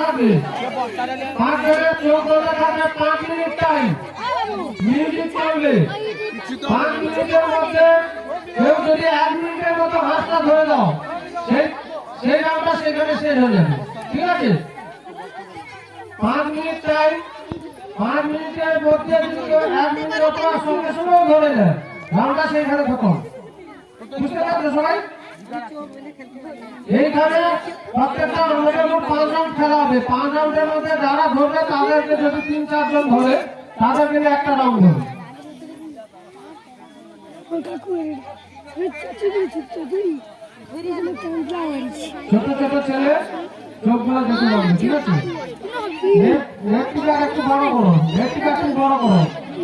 থাকবে। পাঁচ চোখ বন্ধ থাকবে, পাঁচ মিনিট টাইম মিউজিক চলবে পাঁচ মিনিটের মধ্যে কেউ যদি এক মিনিটের মতো হাতটা ধরে দাও সেই নামটা সেখানে শেষ হয়ে যাবে। ঠিক আছে? পাঁচ মিনিট টাইম পাঁচ মিনিটের মধ্যে যদি কেউ এক মিনিট অথবা সঙ্গে সঙ্গেও ধরে দেয় নামটা সেইখানে খতম। বুঝতে পারছ সবাই? এইখানে প্রত্যেকটা পাঁচ রাউন্ড খেলা হবে। পাঁচ রাউন্ডের মধ্যে যারা ধরবে, তাদেরকে যদি তিন চারজন ধরে, তাদেরকে একটা রাউন্ড হবে। ছোট ছোট ছেলে, চোখগুলো দেখতে পাবে ঠিক আছে? একটু বড় একটু বড়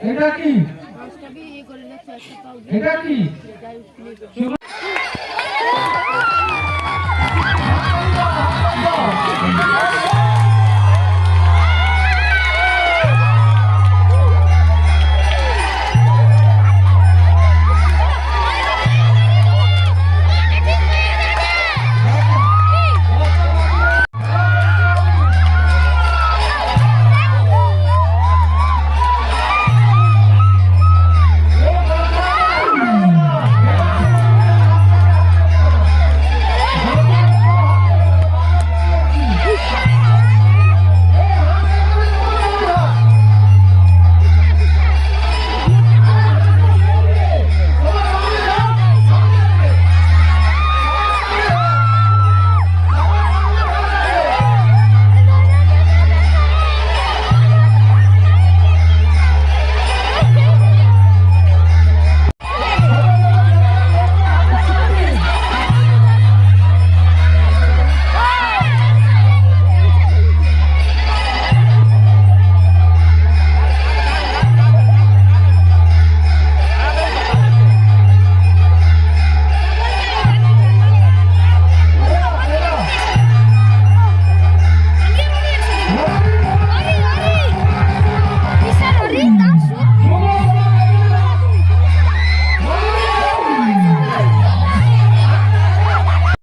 এটা কি? এটা কি?